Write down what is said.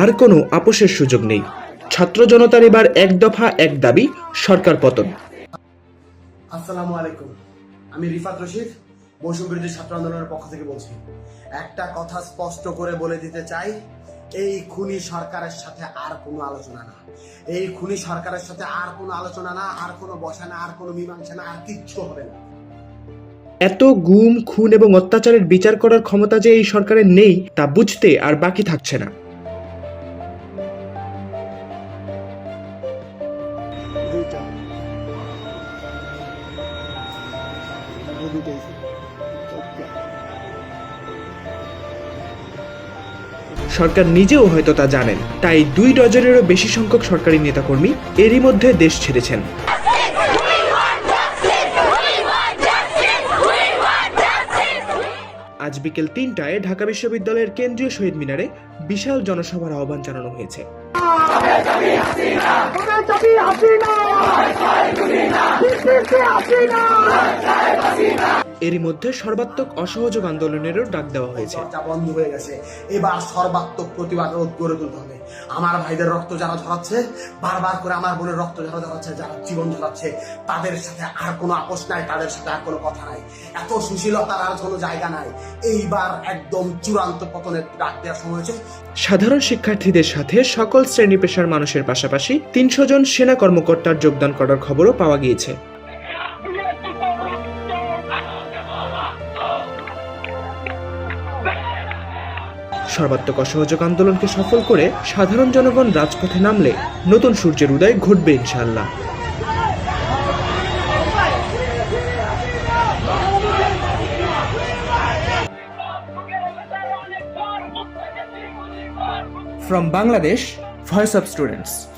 আর কোনো আপোষের সুযোগ নেই। ছাত্র জনতার এবার এক দফা, এক দাবি, সরকার পতন। আসসালামু আলাইকুম। আমি রিফাত রশিদ মৌসুম বিরোধী ছাত্র আন্দোলনের পক্ষ থেকে বলছি। একটা কথা স্পষ্ট করে বলে দিতে চাই, এই খুনি সরকারের সাথে আর কোনো আলোচনা না। এই খুনি সরকারের সাথে আর কোনো আলোচনা না, আর কোনো বসা না, আর কোনো মীমাংসা না, আর কিচ্ছু হবে না। এত গুম, খুন এবং অত্যাচারের বিচার করার ক্ষমতা যে এই সরকারের নেই, তা বুঝতে আর বাকি থাকছে না। সরকার নিজেও হয়তো তা জানেন, তাই দুই ডজনেরও বেশি সংখ্যক সরকারি নেতাকর্মী এরই মধ্যে দেশ ছেড়েছেন। আজ বিকেল তিনটায় ঢাকা বিশ্ববিদ্যালয়ের কেন্দ্রীয় শহীদ মিনারে বিশাল জনসভার আহ্বান জানানো হয়েছে। এরই মধ্যে সর্বাত্মক অসহযোগ আন্দোলনেরও ডাক দেওয়া হয়েছে। বন্ধ হয়ে গেছে। এবার সর্বাত্মক প্রতিবাদ গড়ে তুলতে হবে। আমার ভাইদের রক্ত যারা ঝরাচ্ছে বারবার করে আমার বোনের রক্ত যারা ঝরাচ্ছে যারা জীবন ঝরাচ্ছে তাদের সাথে আর কোনো আপোষ নাই তাদের সাথে আর কোনো কথা নাই। এত সুশীলতার আর কোনো জায়গা নাই। এইবার একদম চূড়ান্ত পতনের ডাক দেওয়ার সময় হয়েছে। সাধারণ শিক্ষার্থীদের সাথে সকল শ্রেণি পেশার মানুষের পাশাপাশি তিনশো জন সেনা কর্মকর্তার যোগদান করার খবরও পাওয়া গিয়েছে। সর্বাত্মক অসহযোগ আন্দোলনকে সফল করে সাধারণ জনগণ রাজপথে নামলে নতুন সূর্যের উদয় ঘটবে ইনশাল্লাহ from Bangladesh Voice of Students.